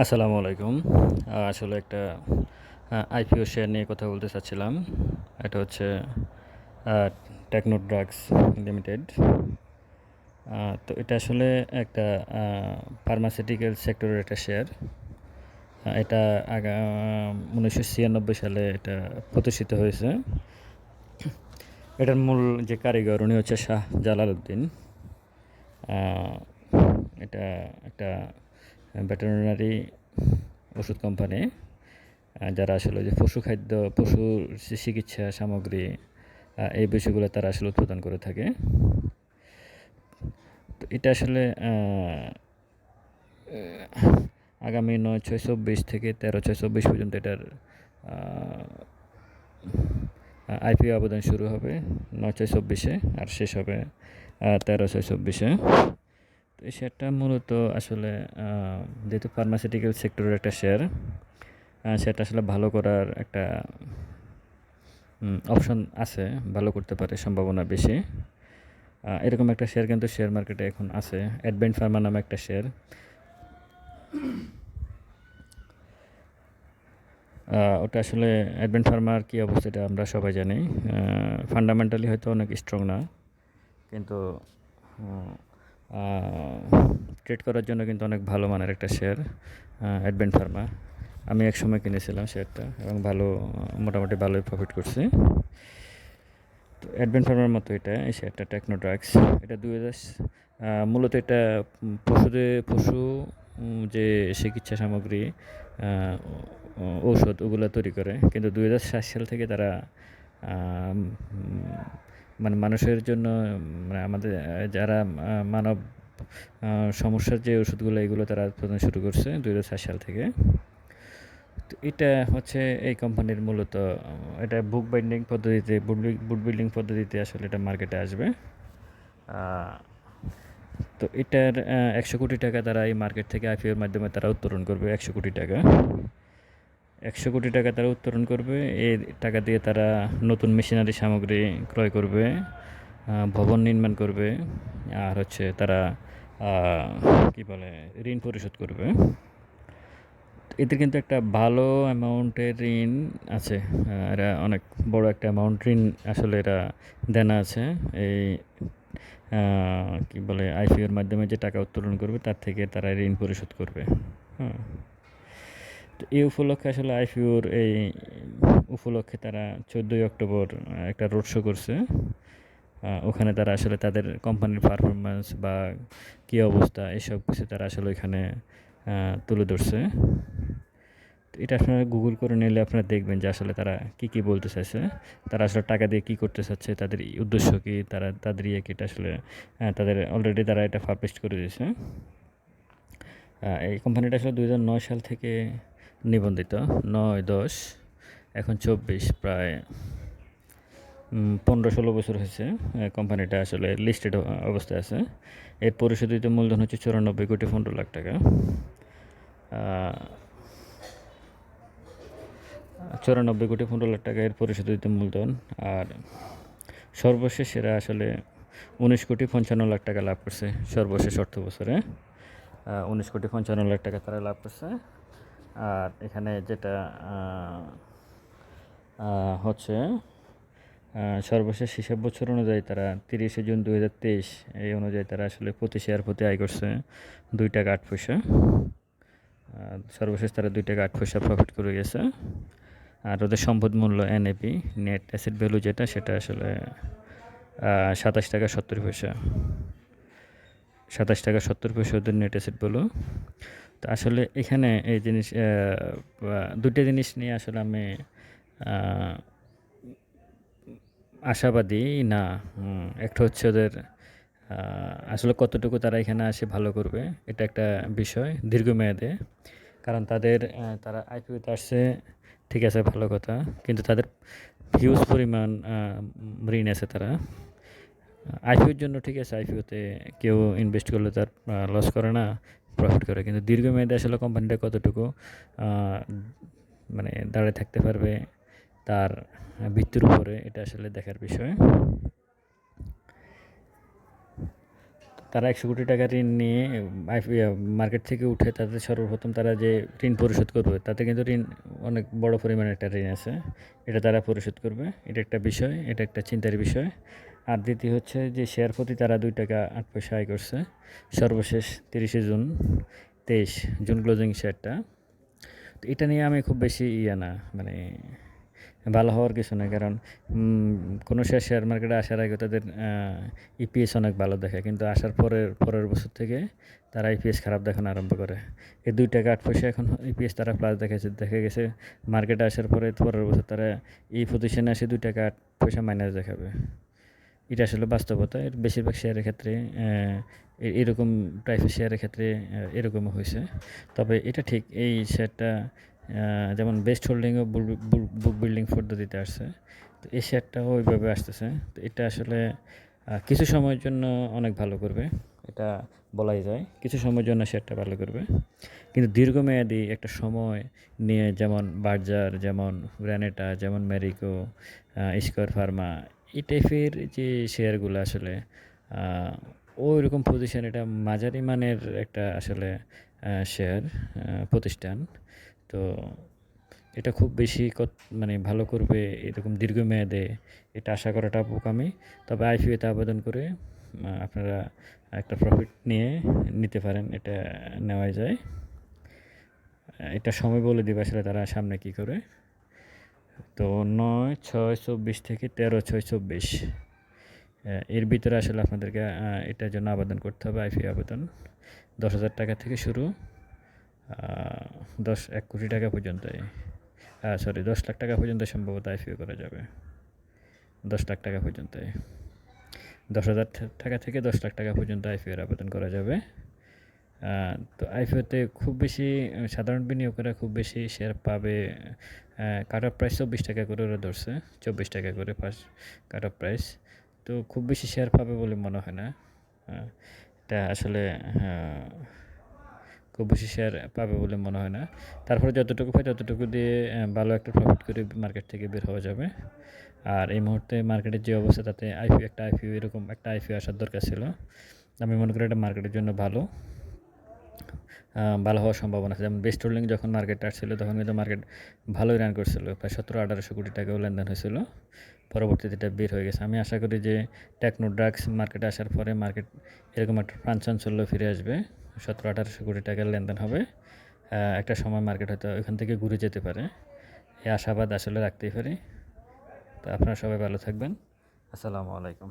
আসসালামু আলাইকুম। আসলে একটা আইপিও শেয়ার নিয়ে কথা বলতে চাচ্ছিলাম। এটা হচ্ছে টেকনো ড্রাগস লিমিটেড তো এটা আসলে একটা ফার্মাসিউটিক্যাল সেক্টরের একটা শেয়ার এটা আগা উনিশশো ছিয়ানব্বই সালে এটা প্রতিষ্ঠিত হয়েছে। এটার মূল যে কারিগর, উনি হচ্ছে শাহ জালাল উদ্দিন এটা একটা ভেটেরিনারি ওষুধ কোম্পানি যারা আসলে যে পশু খাদ্য, পশু চি- চিকিৎসা সামগ্রী এই বিষয়গুলো তারা আসলে উৎপাদন করে থাকে। তো এটা আসলে আগামী নয় ছয় চব্বিশ থেকে তেরো ছয় চব্বিশ পর্যন্ত এটার আইপিও আবেদন শুরু হবে নয় ছয় চব্বিশে, আর শেষ হবে তেরো ছয় চব্বিশে। তো এই শেয়ারটা মূলত আসলে যেহেতু ফার্মাসিউটিক্যাল সেক্টরের একটা শেয়ার সেটা আসলে ভালো করার একটা অপশন আছে, ভালো করতে পারে সম্ভাবনা বেশি। এরকম একটা শেয়ার কিন্তু শেয়ার মার্কেটে এখন আছে অ্যাডভেন্ট ফার্মা নামে একটা শেয়ার ওটা আসলে অ্যাডভেন্ট ফার্মার কী অবস্থা এটা আমরা সবাই জানি। ফান্ডামেন্টালি হয়তো অনেক স্ট্রং না, কিন্তু ট্রেড করার জন্য কিন্তু অনেক ভালো মানের একটা শেয়ার অ্যাডভেন্ট ফার্মা আমি এক সময় কিনেছিলাম শেয়ারটা এবং ভালো, মোটামুটি ভালোই প্রফিট করছি। তো অ্যাডভেন্ট ফার্মার মতো এটা, এই শেয়ারটা টেকনো ড্রাগস এটা দুই হাজার মূলত এটা পশুদের পশু যে চিকিৎসা সামগ্রী ঔষধ ওগুলো তৈরি করে। কিন্তু দুই হাজার সাত সাল থেকে তারা মানে মানুষের জন্য মানে আমাদের, যারা মানব সমস্যার যে ওষুধগুলো, এগুলো তারা উৎপাদন শুরু করছে দুই হাজার সাত সাল থেকে। তো এটা হচ্ছে এই কোম্পানির মূলত, এটা বুক বাইন্ডিং পদ্ধতিতে বুট বিল্ডিং পদ্ধতিতে আসলে এটা মার্কেটে আসবে। তো এটার একশো কোটি টাকা তারা এই মার্কেট থেকে আইপিওর মাধ্যমে তারা উত্তোলন করবে, একশো কোটি টাকা। একশো কোটি টাকা তারা উত্তোলন করবে। এই টাকা দিয়ে তারা নতুন মেশিনারি সামগ্রী ক্রয় করবে ভবন নির্মাণ করবে, আর হচ্ছে তারা কি বলে, ঋণ পরিশোধ করবে। এদের কিন্তু একটা ভালো অ্যামাউন্টের ঋণ আছে। এরা অনেক বড় একটা অ্যামাউন্ট ঋণ আসলে এরা দেনা আছে। এই কি বলে আইপিওর মাধ্যমে যে টাকা উত্তোলন করবে, তার থেকে তারা ঋণ পরিশোধ করবে। হ্যাঁ। তো এই উপলক্ষে আসলে আইপিওর এই উপলক্ষে তারা চোদ্দোই অক্টোবর একটা রোড শো করছে। ওখানে তারা আসলে তাদের কোম্পানির পারফরমেন্স বা কী অবস্থা, এসব কিছু তারা আসলে ওইখানে তুলে ধরছে। এটা আপনারা গুগল করে নিলে আপনারা দেখবেন যে আসলে তারা কি কি বলতে চাইছে। তারা আসলে টাকা দিয়ে কী করতে চাচ্ছে, তাদের উদ্দেশ্য কী, তারা, তাদের ইয়ে কি আসলে তাদের অলরেডি তারা এটা পাবলিশ করে দিয়েছে। এই কোম্পানিটা আসলে দু হাজার নয় সাল থেকে নিবন্ধিত, নয়, দশ, এখন চব্বিশ, প্রায় পনেরো, ষোলো বছর হয়েছে কোম্পানিটা আসলে লিস্টেড অবস্থায় আছে। এর পরিশোধিত মূলধন হচ্ছে চুরানব্বই কোটি পনেরো লাখ টাকা। চুরানব্বই কোটি পনেরো লাখ টাকা এর পরিশোধিত মূলধন, আর সর্বশেষ এরা আসলে উনিশ কোটি পঞ্চান্ন লাখ টাকা লাভ করছে, সর্বশেষ অর্থ বছরে উনিশ কোটি পঞ্চান্ন লাখ টাকা তারা লাভ করছে। আর এখানে যেটা হচ্ছে সর্বশেষ হিসাব বছর অনুযায়ী তারা তিরিশে জুন দুই হাজার তেইশ, এই অনুযায়ী তারা আসলে প্রতি শেয়ার প্রতি আয় করছে দুই টাকা আট পয়সা। সর্বশেষ তারা দুই টাকা আট পয়সা প্রফিট করে গেছে। আর ওদের সম্পদ মূল্য এনএপি নেট অ্যাসেট ভ্যালু যেটা, সেটা আসলে সাতাশ টাকা সত্তর পয়সা। সাতাশ টাকা সত্তর পয়সা ওদের নেট অ্যাসেট ভ্যালু তো আসলে এখানে এই জিনিস দুটো জিনিস নিয়ে আসলে আমি আশাবাদী না একটা হচ্ছে ওদের আসলে কতটুকু তারা এখানে আসে ভালো করবে, এটা একটা বিষয় দীর্ঘমেয়াদে। কারণ তাদের তারা আইপিওতে আসছে, ঠিক আছে, ভালো কথা, কিন্তু তাদের হিউজ পরিমাণ ঋণ আছে তারা। আইপিওর জন্য ঠিক আছে আইপিওতে কেউ ইনভেস্ট করলে তার লস করে না। প্রফিট করে। কিন্তু দীর্ঘমেয়াদে আসলে কোম্পানিটা কতটুকু মানে দাঁড়িয়ে থাকতে পারবে তার ভিত্তির উপরে এটা আসলে দেখার বিষয়। তারা একশো কোটি টাকা ঋণ নিয়ে মার্কেট থেকে উঠে তাদের সর্বপ্রথম তারা যে ঋণ পরিশোধ করবে, তাতে কিন্তু ঋণ, অনেক বড় পরিমাণে একটা ঋণ আছে। এটা তারা পরিশোধ করবে। এটা একটা বিষয়, এটা একটা চিন্তার বিষয়। আর দ্বিতীয় হচ্ছে যে শেয়ার প্রতি তারা দুই টাকা আট পয়সা আয় করছে। সর্বশেষ তিরিশে জুন, তেইশ জুন ক্লোজিং শেয়ারটা তো এটা নিয়ে আমি খুব বেশি ইয়ে না মানে ভালো হওয়ার কিছু নয় কারণ কোনো শেয়ার শেয়ার মার্কেটে আসার আগে তাদের ইপিএস অনেক ভালো দেখে, কিন্তু আসার পরের পরের বছর থেকে তারা ইপিএস খারাপ দেখানো আরম্ভ করে। এই দুই টাকা আট পয়সা এখন ইপিএস তারা প্লাস দেখেছে দেখা গেছে মার্কেটে আসার পরে, পরের বছর তারা এই পজিশনে আসে দুই টাকা আট পয়সা মাইনাস দেখাবে। এটা আসলে বাস্তবতা। এর বেশিরভাগ শেয়ারের ক্ষেত্রে এরকম টাইপের শেয়ারের ক্ষেত্রে এরকমও হয়েছে। তবে এটা ঠিক, এই শেয়ারটা যেমন বেস্ট হোল্ডিংও বুক বিল্ডিং পদ্ধতিতে আসছে। তো এই শেয়ারটাও ওইভাবে আসতেছে। তো এটা আসলে কিছু সময়ের জন্য অনেক ভালো করবে, এটা বলাই যায়। কিছু সময়ের জন্য শেয়ারটা ভালো করবে। কিন্তু দীর্ঘমেয়াদী একটা সময় নিয়ে যেমন বার্জার যেমন গ্রানেটা যেমন ম্যারিকো স্কোয়ার ফার্মা এই টাইপের যে শেয়ারগুলো আসলে ওই রকম পজিশন এটা মাঝারি মানের একটা আসলে শেয়ার প্রতিষ্ঠান। তো এটা খুব বেশি মানে ভালো করবে এরকম দীর্ঘমেয়াদে, এটা আশা করাটা বোকামি। তবে আইপিওতে আবেদন করে আপনারা একটা প্রফিট নিয়ে নিতে পারেন, এটা নেওয়া যায়। এটা সময় বলে দিবে আসলে তারা সামনে কি করে। তো নয়, ছয়, চব্বিশ থেকে তেরো, ছয়, চব্বিশ। এর ভিতরে আসলে আপনাদেরকে এটার জন্য আবেদন করতে হবে, আইপি আবেদন। দশ হাজার টাকা থেকে শুরু দশ, এক কোটি টাকা পর্যন্ত সরি দশ লাখ টাকা পর্যন্ত সম্ভবত আইপিও করা যাবে। দশ লাখ টাকা পর্যন্ত দশ হাজার টাকা থেকে দশ লাখ টাকা পর্যন্ত আইপিওর আবেদন করা যাবে। তো আইপিওতে খুব বেশি সাধারণ বিনিয়োগকরা খুব বেশি শেয়ার পাবে কাট অফ প্রাইস চব্বিশ টাকা করে ওরা ধরছে, চব্বিশ টাকা করে ফার্স্ট কাট অফ প্রাইস তো খুব বেশি শেয়ার পাবে বলে মনে হয় না। এটা আসলে খুব বেশি শেয়ার পাবে বলে মনে হয় না। তারপরে যতটুকু পায় ততটুকু দিয়ে ভালো একটা প্রফিট করে মার্কেট থেকে বের হওয়া যাবে। আর এই মুহূর্তে মার্কেটের যে অবস্থা, তাতে আইপিও একটা আইপিও এরকম একটা আইপিও আসার দরকার ছিল। আমি মনে করি এটা মার্কেটের জন্য ভালো। ভালো হওয়ার সম্ভাবনা আছে। যেমন বেস্ট হোল্ডিং যখন মার্কেটে আসছিল, তখন কিন্তু মার্কেট ভালোই রান করছিল। প্রায় সতেরো আঠারোশো কোটি টাকাও লেনদেন হয়েছিল। পরবর্তীতে এটা বের হয়ে গেছে। আমি আশা করি যে টেকনো ড্রাগস মার্কেটে আসার পরে মার্কেট এরকম একটা প্রাঞ্চাঞ্চল্য ফিরে আসবে। সতেরো আঠারোশো কোটি টাকার লেনদেন হবে। একটা সময় মার্কেট হয়তো ওইখান থেকে ঘুরে যেতে পারে। এই আশাবাদ আসলে রাখতেই পারি। তো আপনারা সবাই ভালো থাকবেন। আসসালামু আলাইকুম।